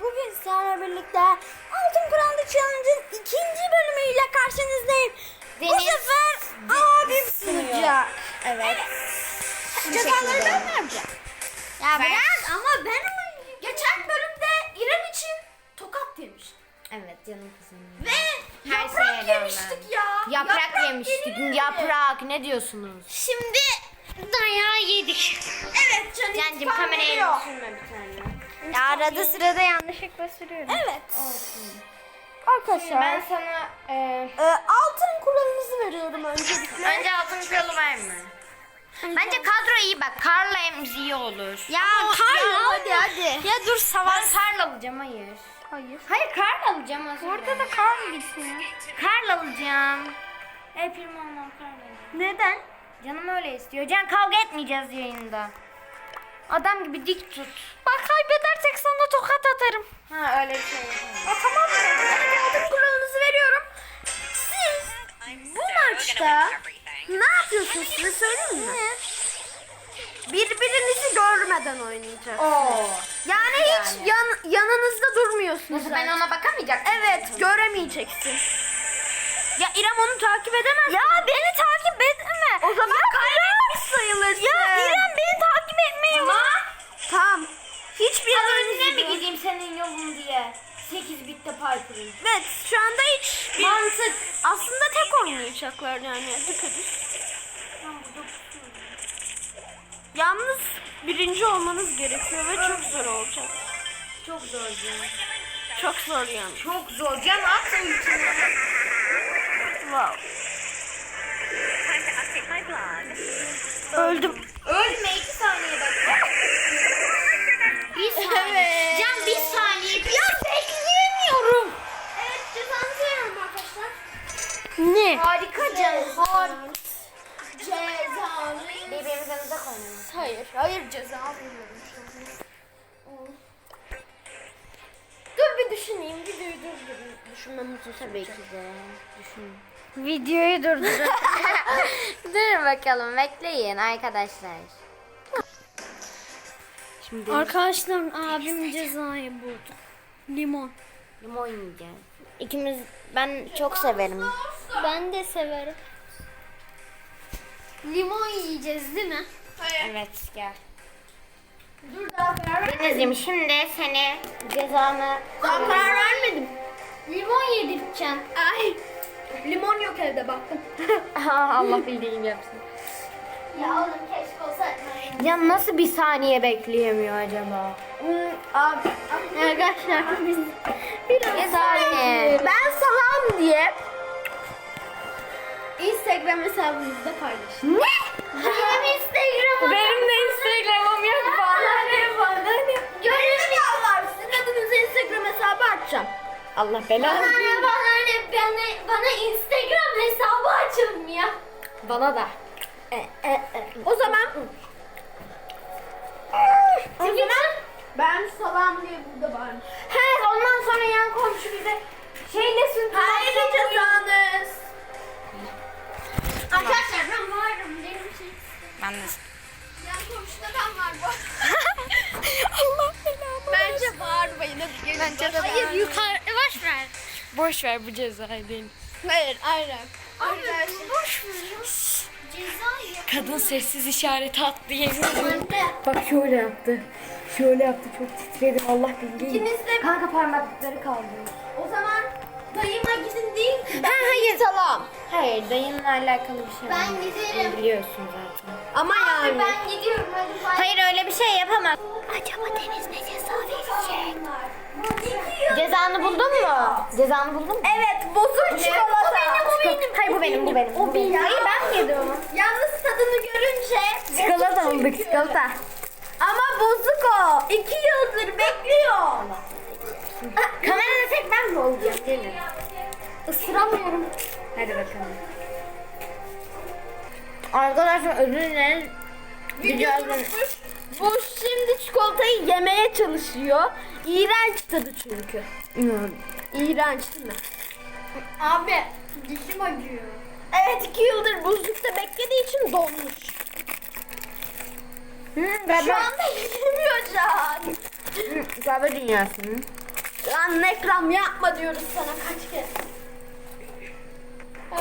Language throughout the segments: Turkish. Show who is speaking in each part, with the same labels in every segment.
Speaker 1: Bugün sizlerle birlikte Altın Kurallı Challenge'ın ikinci bölümüyle karşınızdayım. Bu
Speaker 2: Deniz
Speaker 1: sefer abim sunacak.
Speaker 2: Evet.
Speaker 1: Cezaları ben vereceğim. Ya
Speaker 2: Ver.
Speaker 1: bırak ama ben geçen bölümde İrem için tokat yemiştim.
Speaker 2: Evet canım kızım.
Speaker 1: Ve
Speaker 2: Her
Speaker 1: yaprak yemiştik ya.
Speaker 2: Yaprak, yemiştik.
Speaker 1: yenildi.
Speaker 2: Yaprak ne diyorsunuz?
Speaker 1: Şimdi
Speaker 2: Dayağı yedik.
Speaker 1: evet Can
Speaker 2: Cancım kamerayı bir tane.
Speaker 1: Ya arada
Speaker 2: sırada yanlışlıkla sürüyorum.
Speaker 1: Evet. Arkadaşlar.
Speaker 2: Ben sana e,
Speaker 1: e, altın kuralınızı veriyorum öncelikle.
Speaker 2: önce altın kralı verme. Bence kadro iyi bak. Karla emzi iyi olur.
Speaker 1: Ya
Speaker 2: Ama-
Speaker 1: Karl
Speaker 2: Ya
Speaker 1: hadi hadi. Ya dur
Speaker 2: Ben
Speaker 1: savaş.
Speaker 2: Karl alacağım hayır.
Speaker 1: Hayır.
Speaker 2: Hayır Karl alacağım az
Speaker 1: Orada da Karl gitsin.
Speaker 2: Karl alacağım. E primo almam Karl alacağım.
Speaker 1: Neden?
Speaker 2: Canım öyle istiyor. Can kavga etmeyeceğiz yayında. Adam gibi dik tut.
Speaker 1: Bak kaybedersek sana tokat atarım.
Speaker 2: Ha öyle bir şey.
Speaker 1: Ya tamam mı? Altın kuralınızı veriyorum. Siz bu maçta ne yapıyorsunuz size söyleyeyim mi? Birbirinizi görmeden oynayacaksınız.
Speaker 2: Oo.
Speaker 1: Yani hiç
Speaker 2: Yani.
Speaker 1: yan, yanınızda durmuyorsunuz.
Speaker 2: Nasıl ben ona bakamayacak mıyım?
Speaker 1: Evet göremeyeceksin. Ya İrem onu takip edemez. Ya beni takip etme. O zaman kaybetmiş sayılırsın. Ya İrem beni takip etmeyi
Speaker 2: Ama
Speaker 1: Tamam. Hiçbir yanınızda
Speaker 2: önüne mi gideyim senin yolun diye? 8 bitte Piper'ın.
Speaker 1: Evet şu anda hiç bir...
Speaker 2: Mantık.
Speaker 1: Aslında tek oynayacaklar yani düpedüz. Yalnız birinci olmanız gerekiyor ve çok zor olacak.
Speaker 2: Çok zor Can.
Speaker 1: Çok zor yani.
Speaker 2: Çok zor. Can at ultini.
Speaker 1: Wow. Öldüm.
Speaker 2: Ölme 2 saniye bak. Bir saniye.
Speaker 1: Evet.
Speaker 2: Can bir saniye. Ya bekleyemiyorum.
Speaker 1: Evet cezanızı veriyorum arkadaşlar. Ne?
Speaker 2: Harika Can.
Speaker 1: Harika. Cezanı.
Speaker 2: Birbirimize uzak oynayalım.
Speaker 1: Hayır, hayır ceza an. Dur bir düşüneyim, videoyu durdurayım. Düşünmem uzun
Speaker 2: Tabii ki de. Düşün.
Speaker 1: Videoyu durdurun.
Speaker 2: Dur bakalım bekleyin arkadaşlar. Şimdi
Speaker 1: Arkadaşlar abim cezayı buldu. Limon.
Speaker 2: limon yiyeceğiz. İkimiz ben çok severim.
Speaker 1: Ben de severim. Limon yiyeceğiz değil mi?
Speaker 2: Evet gel.
Speaker 1: Dur daha karar ver.
Speaker 2: Deniz'im şimdi seni cezanı
Speaker 1: Daha karar vermedim. Limon yedirteceğim. Ay. Limon yok evde baktım.
Speaker 2: Allah bildiğini yapsın.
Speaker 1: ya oğlum keşke olsaydı.
Speaker 2: Ya nasıl bir saniye bekleyemiyor acaba?
Speaker 1: Abi arkadaşlar biz
Speaker 2: Bir saniye.
Speaker 1: Ben salam diye Instagram hesabımızda paylaştım.
Speaker 2: Ne?
Speaker 1: Benim Instagram'ım.
Speaker 2: Benim de Instagram'ım yok
Speaker 1: Bana ne bana ne? Yalvar. Sizin adınıza Instagram hesabı açacağım.
Speaker 2: Allah
Speaker 1: Bana
Speaker 2: belanı.
Speaker 1: ne bana ne bana, bana Instagram hesabı açın ya.
Speaker 2: Bana da.
Speaker 1: O zaman o zaman ben salam diye burada bağırmış.
Speaker 2: He ondan sonra yan komşu bize şeyle süt
Speaker 1: Hayır cezanız. Arkadaşlar ben varım. Benim şey.
Speaker 2: Ben de.
Speaker 1: Yan komşuda ben var bu. Allah belanı. Bence bağırmayın.
Speaker 2: Bence de
Speaker 1: Hayır yukarı. Boş ver.
Speaker 2: Boş ver bu cezayı değil.
Speaker 1: Hayır aynen. Arkadaşlar. Boş ver. Ceza yap.
Speaker 2: Kadın sessiz işareti attı yemin. Bak şöyle yaptı. Şöyle yaptı çok titredi Allah bildiğin.
Speaker 1: İkiniz de
Speaker 2: Kanka parmaklıkları kaldı.
Speaker 1: o zaman dayıma gidin değil.
Speaker 2: Ha hayır. Salam. Hayır dayınla alakalı bir şey
Speaker 1: Ben giderim.
Speaker 2: Biliyorsun zaten.
Speaker 1: Ama yani. Ben gidiyorum hadi bay.
Speaker 2: Hayır öyle bir şey yapamam.
Speaker 1: Acaba Deniz ne ceza verecek?
Speaker 2: Cezanı buldun mu? Cezanı buldun mu?
Speaker 1: Evet bozuk çikolata.
Speaker 2: Bu benim, Hayır bu benim, bu benim.
Speaker 1: O benim.
Speaker 2: Hayır ben yedim onu?
Speaker 1: Yalnız tadını görünce.
Speaker 2: Çikolata bulduk, çikolata.
Speaker 1: Ama bozuk o. İki yıldır bekliyor.
Speaker 2: Kamerada tek ben mi olacağım? Gelin.
Speaker 1: Isıramıyorum.
Speaker 2: Hadi bakalım. Arkadaşlar özür dilerim. Güzel.
Speaker 1: Bu şimdi çikolatayı yemeye çalışıyor. İğrenç tadı çünkü. İğrenç değil mi? Abi dişim acıyor. Evet iki yıldır buzlukta beklediği için donmuş.
Speaker 2: Hı,
Speaker 1: Şu anda yemiyor can.
Speaker 2: Kahve dünyasının.
Speaker 1: Lan ekran yapma diyoruz sana kaç kez.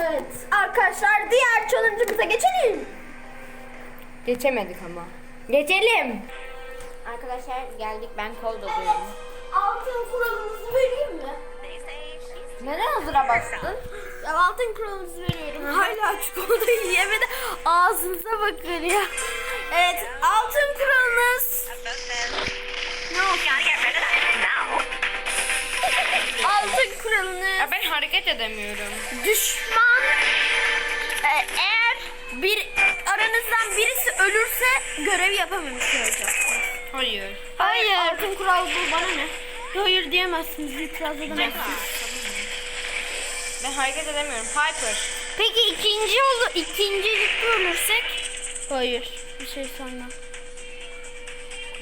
Speaker 1: Evet arkadaşlar diğer challenge'ımıza geçelim.
Speaker 2: Geçemedik ama. Geçelim. Arkadaşlar geldik ben kol doluyorum.
Speaker 1: Altın kuralımızı vereyim mi?
Speaker 2: Neden hazıra bastın?
Speaker 1: Ya altın kuralımızı veriyorum. Hala çikolatayı yemedi. Ağzınıza bakın ya. Evet altın kuralımız. Altın kuralını
Speaker 2: ben hareket edemiyorum.
Speaker 1: düşman e, eğer bir aranızdan birisi ölürse görev yapamamış olacak.
Speaker 2: Hayır.
Speaker 1: Hayır. Altın kural bu bana ne? Hayır diyemezsiniz. itiraz edemezsiniz.
Speaker 2: Ben hareket edemiyorum. Piper.
Speaker 1: Peki ikinci oldu. ikincilikte ölürsek? Hayır. Bir şey sanmam.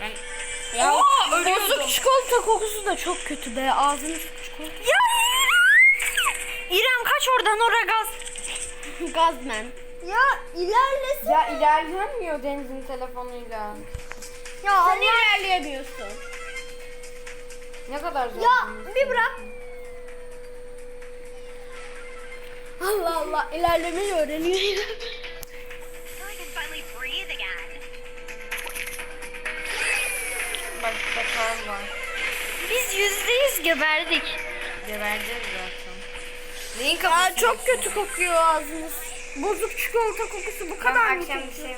Speaker 2: Ben
Speaker 1: Ya bozuk
Speaker 2: ölüyordum.
Speaker 1: çikolata kokusu da çok kötü be. Ağzınız çikolata. Ya İrem kaç oradan oraya gaz. Gazmen. Ya ilerlesin.
Speaker 2: Ya ilerleyemiyor Deniz'in telefonuyla.
Speaker 1: Ya Sen ilerleyemiyorsun.
Speaker 2: Ne kadar zor.
Speaker 1: Ya bir bırak. Allah Allah ilerlemeyi öğreniyor.
Speaker 2: Bak bakar var.
Speaker 1: Biz yüzde yüz geberdik.
Speaker 2: Gebereceğiz zaten. Neyin
Speaker 1: Ya
Speaker 2: kafasını
Speaker 1: çok kötü kokuyor ağzınız. Bozuk çikolata kokusu bu kadar mı
Speaker 2: akşam bir şey?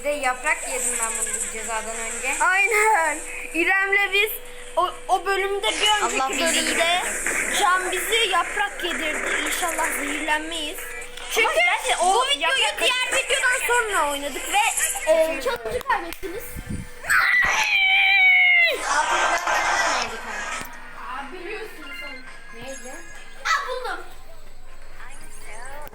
Speaker 2: Bir de yaprak yedim ben bunu cezadan önce.
Speaker 1: Aynen. İrem'le biz o, o bölümde bir önceki
Speaker 2: Allah bizi
Speaker 1: bölümde Can bizi yaprak yedirdi. İnşallah zehirlenmeyiz. Çünkü
Speaker 2: gerçi
Speaker 1: o
Speaker 2: o
Speaker 1: videoyu
Speaker 2: yaprak-
Speaker 1: diğer videodan sonra oynadık ve e, kaybettiniz.
Speaker 2: Neydi?
Speaker 1: Aa buldum.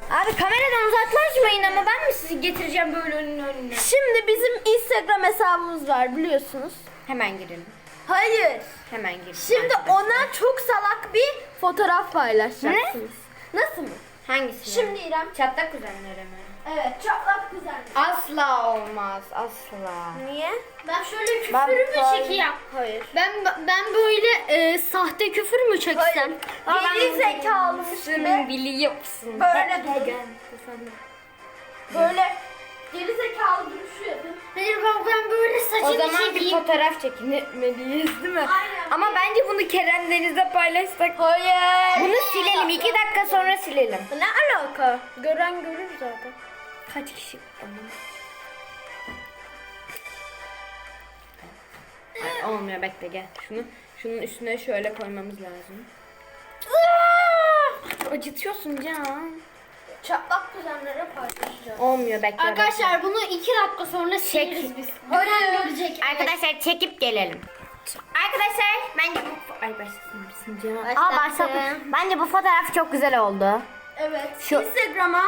Speaker 2: Abi kameradan uzaklaşmayın ama ben mi sizi getireceğim böyle önün önüne?
Speaker 1: Şimdi bizim Instagram hesabımız var biliyorsunuz.
Speaker 2: Hemen girelim.
Speaker 1: Hayır.
Speaker 2: Hemen girelim.
Speaker 1: Şimdi ona çok salak bir fotoğraf paylaşacaksınız. Nasıl mı?
Speaker 2: Hangisi?
Speaker 1: Şimdi İrem.
Speaker 2: Çatlak kuzenlere mi?
Speaker 1: Evet çatlak güzel.
Speaker 2: Asla olmaz. Asla.
Speaker 1: Niye? Ben şöyle
Speaker 2: Ben
Speaker 1: küfür mü
Speaker 2: böyle-
Speaker 1: çekeyim? Hayır.
Speaker 3: Ben ben böyle e, sahte küfür mü çeksem?
Speaker 1: Geri zekalıymış gibi
Speaker 2: biliyorsun.
Speaker 1: Böyle durun. Böyle geri zekalı duruşu yapın.
Speaker 3: Hayır ben böyle
Speaker 2: O
Speaker 3: saçımı
Speaker 2: zaman bir
Speaker 3: çekeyim.
Speaker 2: fotoğraf çekinmeliyiz değil mi?
Speaker 1: Aynen.
Speaker 2: Ama bence bunu Kerem Deniz'de paylaşsak.
Speaker 1: Hayır.
Speaker 2: Bunu silelim. iki dakika sonra silelim.
Speaker 1: Ne alaka? Gören görür zaten.
Speaker 2: Kaç kişi? Ay, olmuyor bekle gel. Şunu şunun üstüne şöyle koymamız lazım. Acıtıyorsun Can.
Speaker 1: Çatlak kuzenlere paylaşacağım.
Speaker 2: Olmuyor bekle.
Speaker 3: Arkadaşlar bunu iki dakika sonra sileriz biz. Gören görecek.
Speaker 2: Arkadaşlar çekip gelelim. Arkadaşlar bence bu... Ay başlasın mısın? Aa
Speaker 3: Başlattım.
Speaker 2: Bence bu fotoğraf çok güzel oldu.
Speaker 1: Evet.
Speaker 2: Şu-
Speaker 1: Instagram'a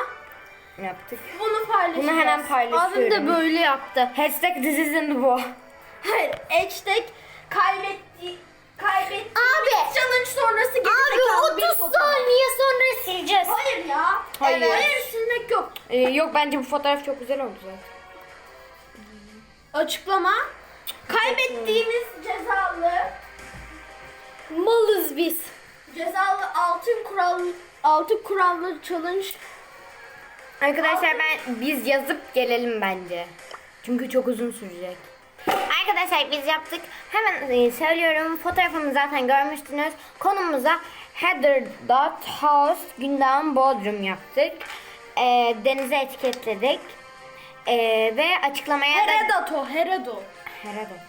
Speaker 2: Yaptık.
Speaker 1: bunu paylaşacağız.
Speaker 2: Bunu hemen paylaşıyorum.
Speaker 3: Abim de böyle yaptı.
Speaker 2: Hashtag this isn't bu.
Speaker 1: Hayır. Hashtag kaybetti kaybetti.
Speaker 3: Abi.
Speaker 1: Challenge sonrası geri
Speaker 3: Abi
Speaker 1: zekalı bir
Speaker 3: 30
Speaker 1: fotoğraf.
Speaker 3: saniye sonra.
Speaker 1: Hayır. Evet. Hayır silmek yok.
Speaker 2: Ee, yok bence bu fotoğraf çok güzel oldu zaten.
Speaker 1: Açıklama. Kaybettiğimiz cezalı
Speaker 3: Malız biz.
Speaker 1: cezalı altın kural altın kurallı challenge
Speaker 2: Arkadaşlar ben biz yazıp gelelim bence. Çünkü çok uzun sürecek. Arkadaşlar biz yaptık. Hemen e, söylüyorum. Fotoğrafımı zaten görmüştünüz. Konumuza Heather Dot House gündem Bodrum yaptık. E, denize etiketledik. E, ve açıklamaya da...
Speaker 1: Heredato, Heredo.
Speaker 2: Herodot.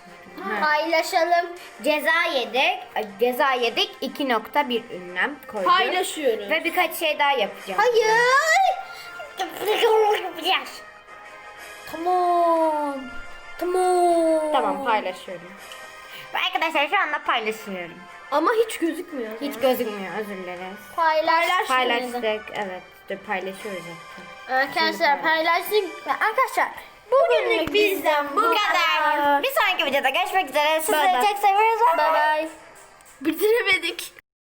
Speaker 3: Paylaşalım.
Speaker 2: Ceza yedik. Ceza yedik. 2.1 ünlem koyduk.
Speaker 1: Paylaşıyoruz.
Speaker 2: Ve birkaç şey daha yapacağım.
Speaker 3: Hayır.
Speaker 1: Tamam. Tamam.
Speaker 2: Tamam paylaşıyorum. Ve arkadaşlar şu anda paylaşıyorum.
Speaker 1: Ama hiç gözükmüyor.
Speaker 2: Hiç gözükmüyor özür dileriz.
Speaker 3: Paylaş.
Speaker 2: Paylaştık evet. Dur paylaşıyoruz zaten.
Speaker 3: Arkadaşlar paylaşsın.
Speaker 1: Arkadaşlar bugünlük bizden bu,
Speaker 2: kadar. Bir sonraki videoda görüşmek üzere. Sizleri çok seviyoruz.
Speaker 3: Bye bye.
Speaker 1: Bitiremedik.